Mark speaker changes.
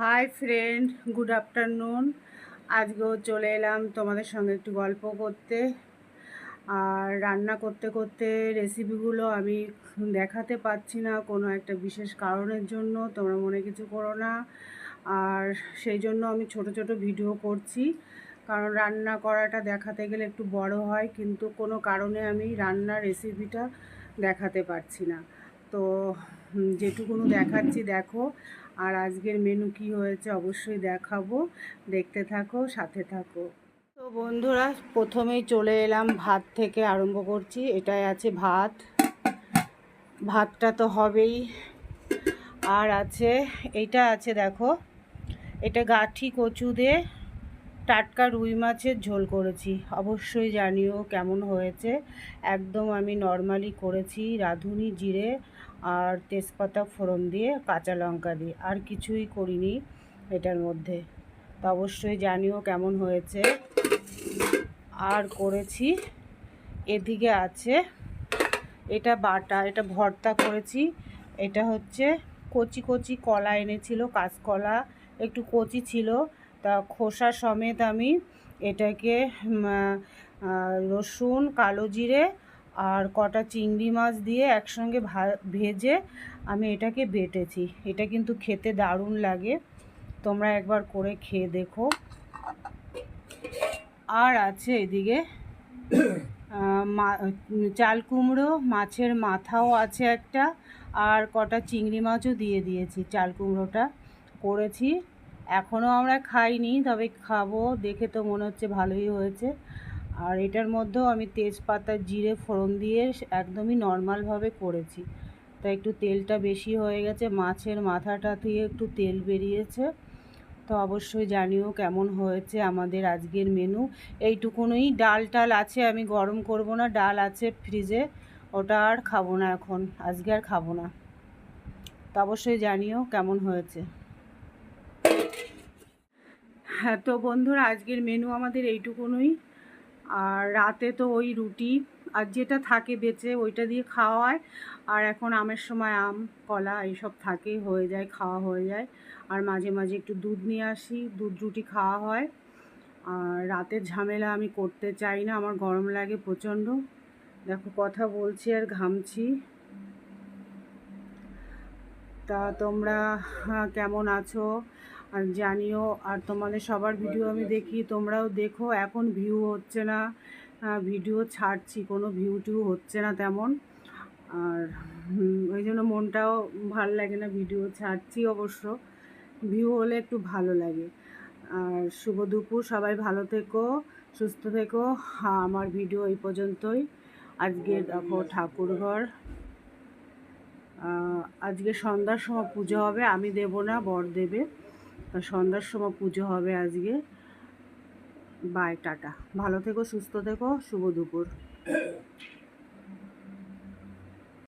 Speaker 1: Hi friend good afternoon আজকেও চলে এলাম তোমাদের সঙ্গে একটু গল্প করতে। আর রান্না করতে করতে রেসিপিগুলো আমি দেখাতে পাচ্ছি না কোনো একটা বিশেষ কারণের জন্য, তোমরা মনে কিছু করো না। আর সেই জন্য আমি ছোট ছোট ভিডিও করছি। কারণ রান্না করাটা দেখাতে গেলে একটু বড় হয়, কিন্তু কোনো কারণে আমি রান্নার রেসিপিটা দেখাতে পারছি না। তো যেটুকুনো দেখাচ্ছি দেখো। আর আজকের মেনু কি হয়েছে অবশ্যই দেখাবো। দেখতে থাকো, সাথে থাকো। তো বন্ধুরা, প্রথমেই চলে এলাম ভাত থেকে আরম্ভ করছি। এটাই আছে ভাত। ভাতটা তো হবেই। আর আছে এটা আছে দেখো। এটা গাঠি কচু দিয়ে টাটকা রুই মাছের ঝোল করেছি। অবশ্যই জানিও কেমন হয়েছে। একদম আমি নর্মালি করেছি রাঁধুনি জিরে আর তেজপাতা ফোড়ন দিয়ে, কাঁচা লঙ্কা দিয়ে। আর কিছুই করিনি এটার মধ্যে। তো অবশ্যই জানিও কেমন হয়েছে। আর করেছি, এদিকে আছে, এটা বাটা, এটা ভর্তা করেছি। এটা হচ্ছে কচি কচি কলা এনেছিল, কাঁচকলা, একটু কচি ছিল। তা খোসা সমেত আমি এটাকে রসুন, কালো জিরে আর কটা চিংড়ি মাছ দিয়ে একসঙ্গে ভেজে আমি এটাকে বেটেছি। এটা কিন্তু খেতে দারুণ লাগে। তোমরা একবার করে খেয়ে দেখো। আর আছে এদিকে চাল কুমড়ো, মাছের মাথাও আছে একটা, আর কটা চিংড়ি মাছও দিয়ে দিয়েছি চাল কুমড়োটা। করেছি। এখনও আমরা খাইনি, তবে খাব। দেখে তো মনে হচ্ছে ভালোই হয়েছে। আর এটার মধ্যেও আমি তেজপাতা, জিরে, ফোড়ন দিয়ে একদমই নর্মালভাবে করেছি। তাই একটু তেলটা বেশি হয়ে গেছে, মাছের মাথাটা থেকে একটু তেল বেরিয়েছে। তো অবশ্যই জানিও কেমন হয়েছে আমাদের আজকের মেনু এইটুকুনই ডাল টাল আছে, আমি গরম করব না, ডাল আছে ফ্রিজে ওটা আর খাব না এখন, আজকে আর খাব না। তো অবশ্যই জানিও কেমন হয়েছে। হ্যাঁ তো বন্ধুরা আজকের মেনু আমাদের এইটুকুনই আর রাতে তো ওই রুটি আর যেটা থাকে বেঁচে ওইটা দিয়ে খাওয়া হয়। আর এখন আমের সময় আম কলা এইসব থাকে হয়ে যায় খাওয়া হয়ে যায়। আর মাঝে মাঝে একটু দুধ নিয়ে আসি দুধ রুটি খাওয়া হয়। আর রাতের ঝামেলা আমি করতে চাই না আমার গরম লাগে প্রচণ্ড। দেখো কথা বলছি আর ঘামছি। তা তোমরা হ্যাঁ, কেমন আছো? আর জানিও আর তোমাদের সবার ভিডিও আমি দেখি তোমরাও দেখো এখন ভিউ হচ্ছে না। ভিডিও ছাড়ছি কোনো ভিউ টিউ হচ্ছে না তেমন। আর ওই জন্য মনটাও ভালো লাগে না ভিডিও ছাড়ছি অবশ্য। ভিউ হলে একটু ভালো লাগে। আর শুভ দুপুর সবাই ভালো থেকো সুস্থ থেকো। হ্যাঁ, আমার ভিডিও এই পর্যন্তই। আজকে দেখো ঠাকুরঘর। আজকে সন্ধ্যার সময় পুজো হবে আমি দেব না বর দেবে। তা সন্ধ্যার সময় পুজো হবে আজকে। Bye tata. ভালো থেকো সুস্থ থেকো শুভ দুপুর।